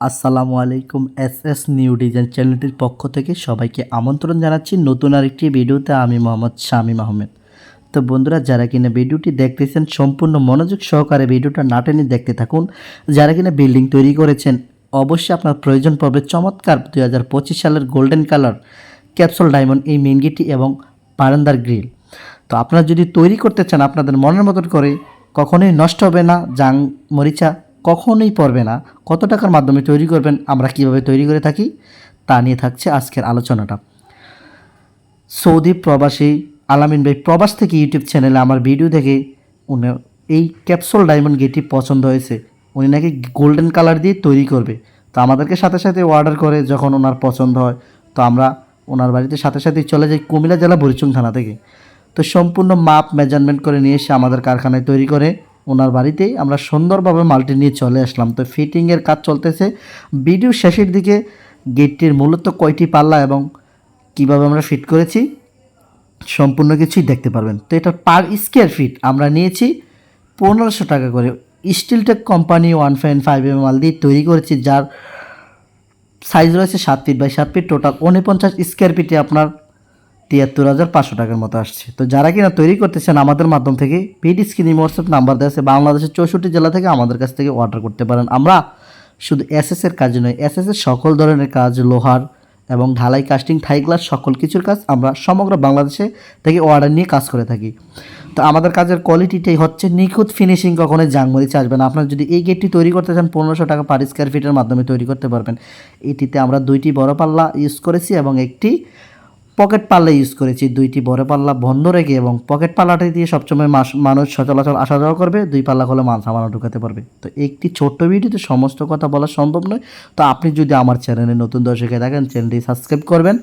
আসসালামু আলাইকুম S S new design চ্যানেলটির পক্ষ থেকে সবাইকে আমন্ত্রণ জানাচ্ছি নতুন আরেকটি ভিডিওতে আমি মোহাম্মদ শামীম আহমেদ। তো বন্ধুরা, যারা কিনা ভিডিওটি দেখতেছেন, সম্পূর্ণ মনোযোগ সহকারে ভিডিওটা না টেনে দেখতে থাকুন। যারা কিনা বিল্ডিং তৈরি করেছেন, অবশ্যই আপনার প্রয়োজন পড়বে চমৎকার দুই হাজার পঁচিশ সালের গোল্ডেন কালার ক্যাপসুল ডায়মন্ড এই মেন গেটটি এবং বারান্দার গ্রিল। তো আপনারা যদি তৈরি করতে চান আপনাদের মনের মতন করে, কখনোই নষ্ট হবে না। জাং মরিচা কখনোই পড়বে না। কত টাকার মাধ্যমে তৈরি করবেন, আমরা কীভাবে তৈরি করে থাকি, তা নিয়ে থাকছে আজকের আলোচনাটা। সৌদি প্রবাসী আলামিন ভাই, প্রবাস থেকে ইউটিউব চ্যানেলে আমার ভিডিও দেখে উনি এই ক্যাপসুল ডায়মন্ড গেটটি পছন্দ হয়েছে। উনি নাকি গোল্ডেন কালার দিয়ে তৈরি করবে। তো আমাদেরকে সাথে সাথে অর্ডার করে যখন ওনার পছন্দ হয়, তো আমরা ওনার বাড়িতে সাথে সাথে চলে যাই কুমিল্লা জেলা বরিচুং থানা থেকে। তো সম্পূর্ণ মাপ, মেজারমেন্ট করে নিয়ে এসে আমাদের কারখানায় তৈরি করে ওনার বাড়িতেই আমরা সুন্দরভাবে মালটি নিয়ে চলে আসলাম। তো ফিটিংয়ের কাজ চলতেছে। ভিডিও শেষের দিকে গেটটির মূলত কয়টি পাল্লা এবং কীভাবে আমরা ফিট করেছি সম্পূর্ণ কিছুই দেখতে পারবেন। তো এটা পার স্কোয়ার ফিট আমরা নিয়েছি পনেরোশো টাকা করে। Steeltech company one point five M মাল দিয়ে তৈরি করেছি, যার সাইজ রয়েছে সাত ফিট বাই সাত ফিট টোটাল উনপঞ্চাশ স্কোয়ার ফিটে আপনার তিয়াত্তর হাজার পাঁচশো টাকার মতো আসছে। তো যারা কিনা তৈরি করতেছেন আমাদের মাধ্যম থেকে পিডি স্ক্রিন হোয়াটসঅ্যাপ নাম্বার দেওয়া আছে, বাংলাদেশের চৌষট্টি জেলা থেকে আমাদের কাছ থেকে অর্ডার করতে পারেন। আমরা শুধু এসএস এর কাজ নয় এসএস এর সকল ধরনের কাজ, লোহার এবং ঢালাই কাস্টিং থাই গ্লাস সকল কিছুর কাজ আমরা সমগ্র বাংলাদেশে থেকে অর্ডার নিয়ে কাজ করে থাকি। তো আমাদের কাজের কোয়ালিটিটাই হচ্ছে নিখুঁত ফিনিশিং কখনোই জাংমরিচে আসবে না। আপনার যদি এই গেটটি তৈরি করতে চান, পনেরোশো টাকা পার স্কোয়ার ফিটের মাধ্যমে তৈরি করতে পারবেন। এটিতে আমরা দুইটি বড় পাল্লা ইউজ করেছি এবং একটি পকেট পাল্লা ইউজ করেছি। দুইটি বড় পাল্লা বন্ধ রেখে এবং পকেট পাল্লাটি দিয়ে সবসময় মানুষ সচলাচল আসা যাওয়া করবে। দুই পাল্লা হলে মাল সামানো ঢুকাতে পারবে। তো একটি ছোট্ট ভিডিওতে সমস্ত কথা বলা সম্ভব নয়। তো আপনি যদি আমার চ্যানেলে নতুন দর্শকে থাকেন, চ্যানেলটি সাবস্ক্রাইব করবেন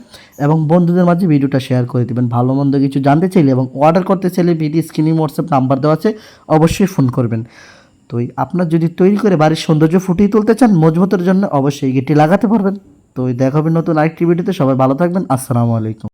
এবং বন্ধুদের মাঝে ভিডিওটা শেয়ার করে দেবেন। ভালো মন্দ কিছু জানতে চাইলে এবং অর্ডার করতে চাইলে ভিডিও স্ক্রিনে হোয়াটসঅ্যাপ নাম্বার দেওয়া আছে, অবশ্যই ফোন করবেন। তো আপনার যদি তৈরি করে বাড়ির সৌন্দর্য ফুটিয়ে তুলতে চান, মজবুতের জন্য অবশ্যই গেটটি লাগাতে পারবেন। তো দেখা হবে নতুন আরেকটি ভিডিওতে সবাই ভালো থাকবেন। আসসালামু আলাইকুম।